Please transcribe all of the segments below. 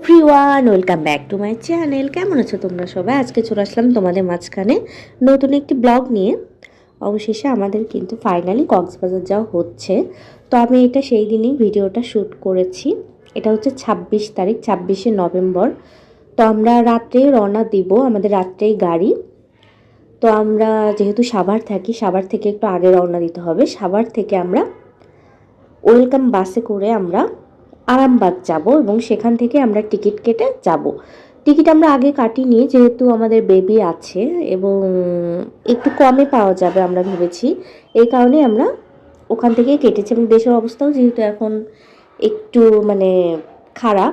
Everyone, welcome back to my channel. কেমন আছো তোমরা সবাই? আজকে চলে আসলাম তোমাদের মাঝখানে নতুন একটি ব্লগ নিয়ে। অবশেষে আমাদের কিন্তু ফাইনালি কক্সবাজার যাওয়া হচ্ছে। তো আমি এটা সেই দিনই ভিডিওটা শ্যুট করেছি। এটা হচ্ছে ছাব্বিশ তারিখ, ছাব্বিশে নভেম্বর। তো আমরা রাত্রে রওনা দিব আমাদের রাত্রেই গাড়ি। তো আমরা যেহেতু সাভার থাকি, সাভার থেকে একটু আগে রওনা দিতে হবে। সাভার থেকে আমরা ওয়েলকাম বাসে করে আমরা আরামবাগ যাব এবং সেখান থেকে আমরা টিকিট কেটে যাব। টিকিট আমরা আগে কাটিনি, যেহেতু আমাদের বেবি আছে এবং একটু কমে পাওয়া যাবে আমরা ভেবেছি। এই কারণে আমরা ওখান থেকে কেটেছি এবং দেশের অবস্থাও যেহেতু এখন একটু মানে খারাপ,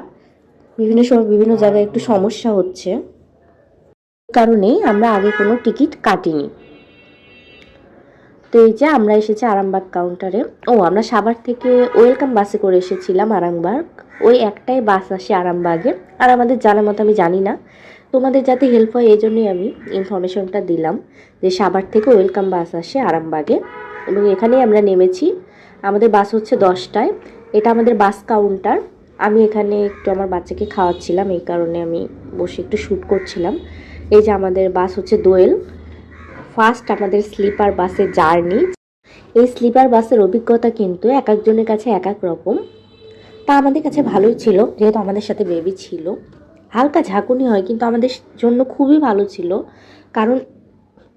বিভিন্ন সময় বিভিন্ন জায়গায় একটু সমস্যা হচ্ছে। কারণেই আমরা আগে কোনো টিকিট কাটিনি। তো এই যে আমরা এসেছি আরামবাগ কাউন্টারে ও, আমরা সাভার থেকে ওয়েলকাম বাসে করে এসেছিলাম আরামবাগ। ওই একটাই বাস আসে আরামবাগে। আর আমাদের জানা মতো আমি জানি না। তোমাদের যাতে হেল্প হয়, এই জন্যই আমি ইনফরমেশনটা দিলাম যে সাভার থেকে ওয়েলকাম বাস আসে আরামবাগে। এবং এখানেই আমরা নেমেছি। আমাদের বাস হচ্ছে দশটায়। এটা আমাদের বাস কাউন্টার আমি এখানে একটু আমার বাচ্চাকে খাওয়াচ্ছিলাম, এই কারণে আমি বসে একটু শ্যুট করছিলাম। এই যে আমাদের বাস হচ্ছে দোয়েল। ফার্স্ট আমাদের স্লিপার বাসে জার্নি। এই স্লিপার বাসের অভিজ্ঞতা কিন্তু এক একজনের কাছে এক এক রকম। তা আমাদের কাছে ভালোই ছিল, যেহেতু আমাদের সাথে বেবি ছিল। হালকা ঝাঁকুনি হয়, কিন্তু আমাদের জন্য খুবই ভালো ছিল। কারণ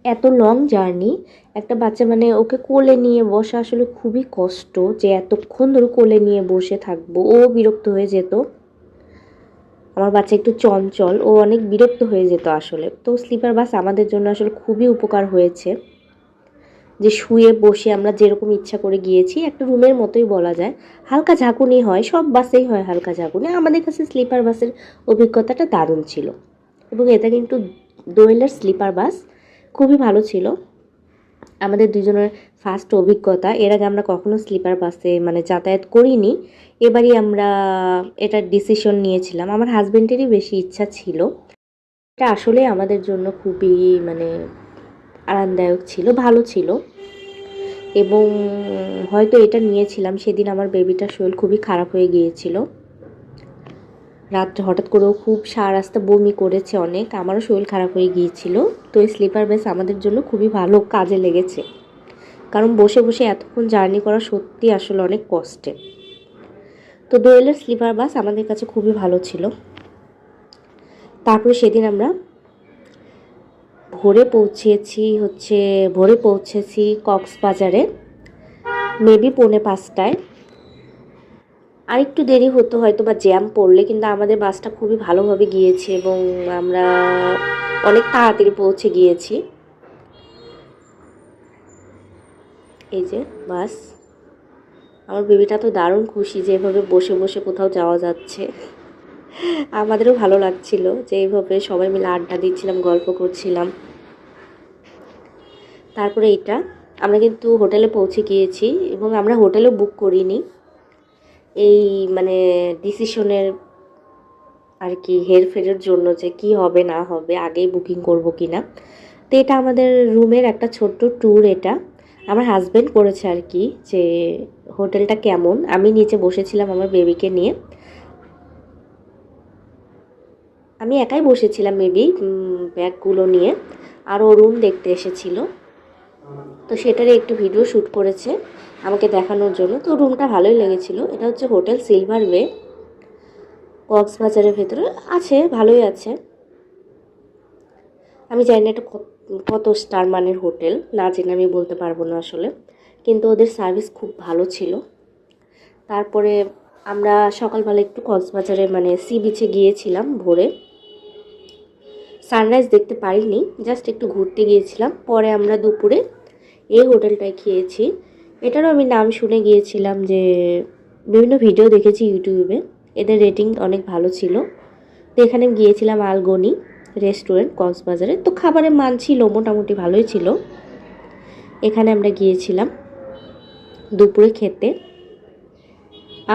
এত লং জার্নি একটা বাচ্চা মানে ওকে কোলে নিয়ে বসা আসলে খুবই কষ্ট যে এতক্ষণ ধরে কোলে নিয়ে বসে থাকব, ও বিরক্ত হয়ে যেত। আমার বাচ্চা একটু চঞ্চল, ও অনেক বিরক্ত হয়ে যেত আসলে। তো স্লিপার বাস আমাদের জন্য আসলে খুবই উপকার হয়েছে। যে শুয়ে বসে আমরা যেরকম ইচ্ছা করে গিয়েছি, একটা রুমের মতোই বলা যায়। হালকা ঝাঁকুনি হয়, সব বাসেই হয় হালকা ঝাঁকুনি। আমাদের কাছে স্লিপার বাসের অভিজ্ঞতাটা দারুণ ছিল। এবং এটা কিন্তু দোয়েলের স্লিপার বাস খুবই ভালো ছিল। আমাদের দুজনের ফার্স্ট অভিজ্ঞতা। এর আগে আমরা কখনো স্লিপার বাসে মানে যাতায়াত করিনি। এবারই আমরা এটার ডিসিশন নিয়েছিলাম। আমার হাজবেন্ডেরই বেশি ইচ্ছা ছিল। এটা আসলে আমাদের জন্য খুবই মানে আরামদায়ক ছিল, ভালো ছিল। এবং হয়তো এটা নিয়েছিলাম। সেদিন আমার বেবিটার শরীর খুবই খারাপ হয়ে গিয়েছিল। রাত্রে হঠাৎ করেও খুব সারা রাস্তা বমি করেছে অনেক। আমারও শরীর খারাপ হয়ে গিয়েছিল। তো এই স্লিপার বাস আমাদের জন্য খুবই ভালো কাজে লেগেছে। কারণ বসে বসে এতক্ষণ জার্নি করা সত্যি আসলে অনেক কষ্টে তো দোয়েলের স্লিপার বাস আমাদের কাছে খুবই ভালো ছিল। তারপরে সেদিন আমরা ভোরে পৌঁছেছি, হচ্ছে ভোরে পৌঁছেছি কক্সবাজারে। মেবি পৌনে পাঁচটায়। আর একটু দেরি হতো হয়তো বা জ্যাম পড়লে, কিন্তু আমাদের বাসটা খুবই ভালোভাবে গিয়েছে এবং আমরা অনেক তাড়াতাড়ি পৌঁছে গিয়েছি। এই যে বাস। আমার বেবিটা তো দারুণ খুশি যে এভাবে বসে বসে কোথাও যাওয়া যাচ্ছে। আমাদেরও ভালো লাগছিল যে এইভাবে সবাই মিলে আড্ডা দিচ্ছিলাম, গল্প করছিলাম। তারপরে এটা আমরা কিন্তু হোটেলে পৌঁছে গিয়েছি এবং আমরা হোটেলও বুক করিনি। এই মানে ডিসিশনের আর কি হেরফেরের জন্য যে কি হবে, না হবে, আগেই বুকিং করব কি না তো এটা আমাদের রুমের একটা ছোট্ট ট্যুর এটা। আমার হাজব্যান্ড করেছে আর কি যে হোটেলটা কেমন। আমি নিচে বসেছিলাম আমার বেবিকে নিয়ে। আমি একাই বসেছিলাম মেবি ব্যাগগুলো নিয়ে। আর ও রুম দেখতে এসেছিল। তো সেটারই একটু ভিডিও শ্যুট করেছে। আমাকে দেখানোর জন্য। তো রুমটা ভালোই লেগেছিল। এটা হচ্ছে হোটেল সিলভার ওয়ে কক্সবাজারের ভেতরে। আছে, ভালোই আছে। আমি জানি না এটা কত- স্টার মানের হোটেল না জেনে আমি বলতে পারব না আসলে। কিন্তু ওদের সার্ভিস খুব ভালো ছিল। তারপরে আমরা সকালবেলা একটু কক্সবাজারে মানে সি বিচে গিয়েছিলাম ভোরে। সানরাইজ দেখতে পারিনি জাস্ট একটু ঘুরতে গিয়েছিলাম। পরে আমরা দুপুরে এই হোটেলটায় খেয়েছি। এটারও আমি নাম শুনে গিয়েছিলাম যে বিভিন্ন ভিডিও দেখেছি ইউটিউবে। এদের রেটিং অনেক ভালো ছিল। তো এখানে গিয়েছিলাম আলগনি রেস্টুরেন্ট, কক্সবাজারে। তো খাবারের মান ছিল, মোটামুটি ভালোই ছিল। এখানে আমরা গিয়েছিলাম দুপুরে খেতে।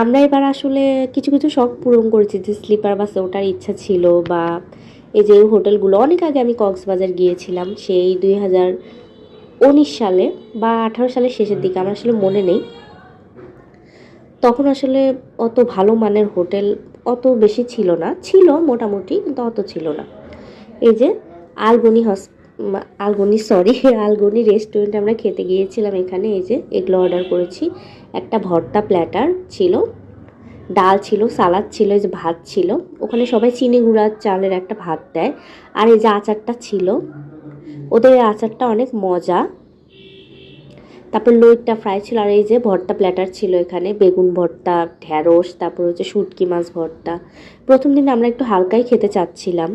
আমরা এবার আসলে কিছু কিছু শখ পূরণ করেছি যে স্লিপার বাসে ওঠার ইচ্ছা ছিল বা এই যে হোটেলগুলো, অনেক আগে আমি কক্সবাজার গিয়েছিলাম, সেই দুই হাজার উনিশ সালে বা আঠারো সালের শেষের দিকে, আমার আসলে মনে নেই। তখন আসলে অত ভালো মানের হোটেল অত বেশি ছিল না। ছিল মোটামুটি, কিন্তু অত ছিল না। এই যে আলগনি হস আলগনি সরি আলগনি রেস্টুরেন্টে আমরা খেতে গিয়েছিলাম এখানে। এই যে এগুলো অর্ডার করেছি। একটা ভর্তা প্ল্যাটার ছিল, ডাল ছিল, সালাদ ছিল, এই যে ভাত ছিল। ওখানে সবাই চিনি গুঁড়ার চালের একটা ভাত দেয়। আর এই যে আচারটা ছিল ওদের আচারটা অনেক মজা। তারপর লইট্টা ফ্রাই ছিল আর এই যে ভর্তা প্ল্যাটার ছিল এখানে, বেগুন ভর্তা ঢ্যাঁড়স তারপর হচ্ছে শুটকি মাছ ভর্তা। প্রথম দিন আমরা একটু হালকাই খেতে চাচ্ছিলাম।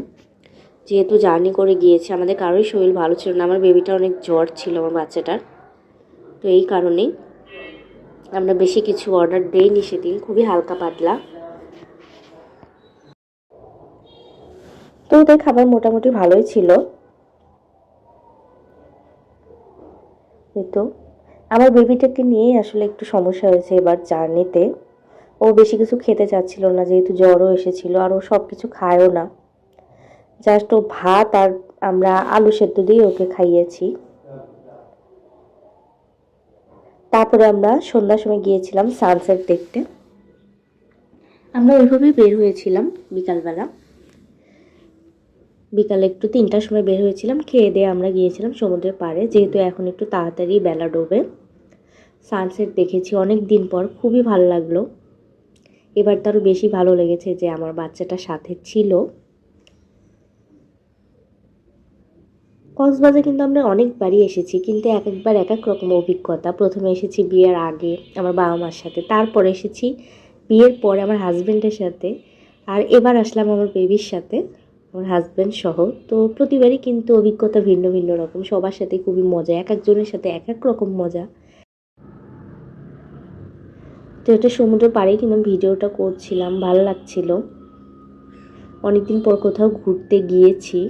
যেহেতু জার্নি করে গিয়েছি, আমাদের কারোই শরীর ভালো ছিল না, আমার বেবিটা অনেক জ্বর ছিল আমার বাচ্চাটার। তো এই কারণেই আমরা বেশি কিছু অর্ডার দেইনি সেদিন, খুবই হালকা পাতলা। তো ওদের খাবার মোটামুটি ভালোই ছিল। তো। আমার বেবিটাকে নিয়েই আসলে একটু সমস্যা হয়েছে এবার জার্নিতে। ও বেশি কিছু খেতে চাচ্ছিল না, যেহেতু জ্বরও এসেছিল, আর ও সব কিছু খায়ও না। জাস্ট ও ভাত আর আমরা আলু সেদ্ধ দিয়ে ওকে খাইয়েছি। তারপরে আমরা সন্ধ্যার সময় গিয়েছিলাম সানসেট দেখতে। আমরা ওইভাবেই বের হয়েছিলাম বিকালবেলা। বিকালে একটু তিনটার সময় বের হয়েছিলাম, খেয়ে দিয়ে আমরা গিয়েছিলাম সমুদ্রের পাড়ে, যেহেতু এখন একটু তাড়াতাড়ি বেলা ডোবে। সানসেট দেখেছি অনেক দিন পর, খুবই ভালো লাগল। এবার তো বেশি ভালো লেগেছে যে আমার বাচ্চাটা সাথে ছিল। কক্সবাজার কিন্তু আমরা অনেকবারই এসেছি, কিন্তু এক একবার এক এক রকম অভিজ্ঞতা। প্রথমে এসেছি বিয়ের আগে আমার বাবা মার সাথে, তারপর এসেছি বিয়ের পরে আমার হাজব্যান্ডের সাথে, আর এবার আসলাম আমার বেবির সাথে। আমার হাজব্যান্ড সহ। তো প্রতিবারই কিন্তু অভিজ্ঞতা ভিন্ন ভিন্ন রকম। সবার সাথে খুবই মজা, এক একজনের সাথে এক এক রকম মজা। তো এটা সমুদ্রের পাড়ে কিন্তু ভিডিওটা করছিলাম, ভালো লাগছিল। অনেকদিন পর কোথাও ঘুরতে গিয়েছি।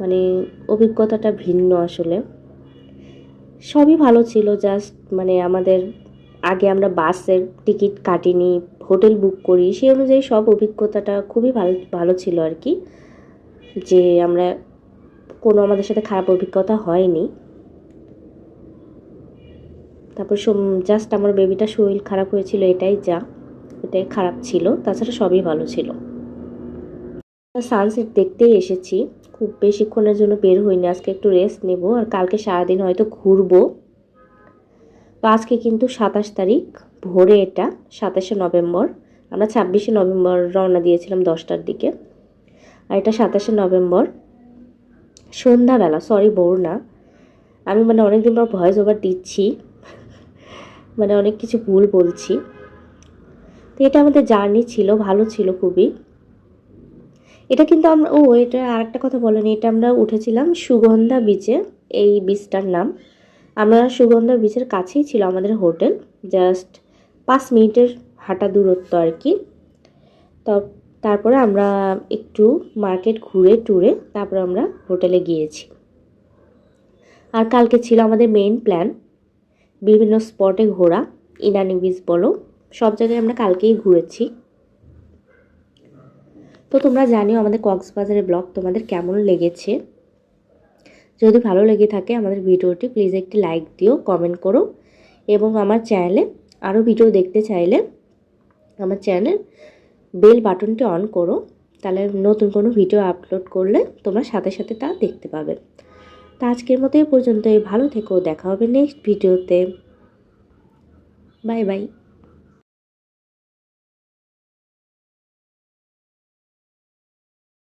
মানে অভিজ্ঞতাটা ভিন্ন আসলে। সবই ভালো ছিল জাস্ট মানে আমাদের আগে আমরা বাসের টিকিট কাটিনি হোটেল বুক করি, সেই অনুযায়ী সব অভিজ্ঞতাটা খুবই ভালো ভালো ছিল আর কি। যে আমরা কোনো আমাদের সাথে খারাপ অভিজ্ঞতা হয়নি। তারপর জাস্ট আমার বেবিটা শরীর খারাপ হয়েছিল, এটাই যা। এটাই খারাপ ছিল, তাছাড়া সবই ভালো ছিল। সানসেট দেখতেই এসেছি। খুব বেশিক্ষণের জন্য বের হইনি, আজকে একটু রেস্ট নেব, আর কালকে সারাদিন হয়তো ঘুরবো। তো আজকে কিন্তু সাতাশ তারিখ, ভোরে এটা, সাতাশে নভেম্বর। আমরা ছাব্বিশে নভেম্বর রওনা দিয়েছিলাম দশটার দিকে। আর এটা সাতাশে নভেম্বর, সন্ধ্যাবেলা সরি বোর না আমি মানে অনেকদিন পর ভয়েস ওভার দিচ্ছি মানে অনেক কিছু ভুল বলছি। তো এটা আমাদের জার্নি ছিল, ভালো ছিল খুবই। এটা কিন্তু আমরা, ও, এটা আর একটা কথা বলেনি, এটা আমরা উঠেছিলাম সুগন্ধা বিচে এই বিচটার নাম। আমরা সুগন্ধা বিচের কাছেই ছিল আমাদের হোটেল জাস্ট পাঁচ মিনিটের হাঁটা দূরত্ব আর কি। তো তারপরে আমরা একটু মার্কেট ঘুরে টুরে তারপরে আমরা হোটেলে গিয়েছি। আর কালকে ছিল আমাদের মেইন প্ল্যান বিভিন্ন স্পটে ঘোরা, ইনানি বিচ বলো, সব জায়গায় আমরা কালকেই ঘুরেছি। তো তোমরা জানিও আমাদের কক্সবাজারের ব্লগ তোমাদের কেমন লেগেছে? যদি ভালো লেগে থাকে আমাদের ভিডিওটি প্লিজ একটি লাইক দিও কমেন্ট করো এবং আমার চ্যানেলে আরও ভিডিও দেখতে চাইলে আমার চ্যানেল বেল বাটনটি অন করো। তাহলে নতুন কোনো ভিডিও আপলোড করলে তোমরা সাথে সাথে তা দেখতে পাবে। তো আজকের মতো এই পর্যন্ত ভালো থেকো। দেখা হবে নেক্সট ভিডিওতে বাই বাই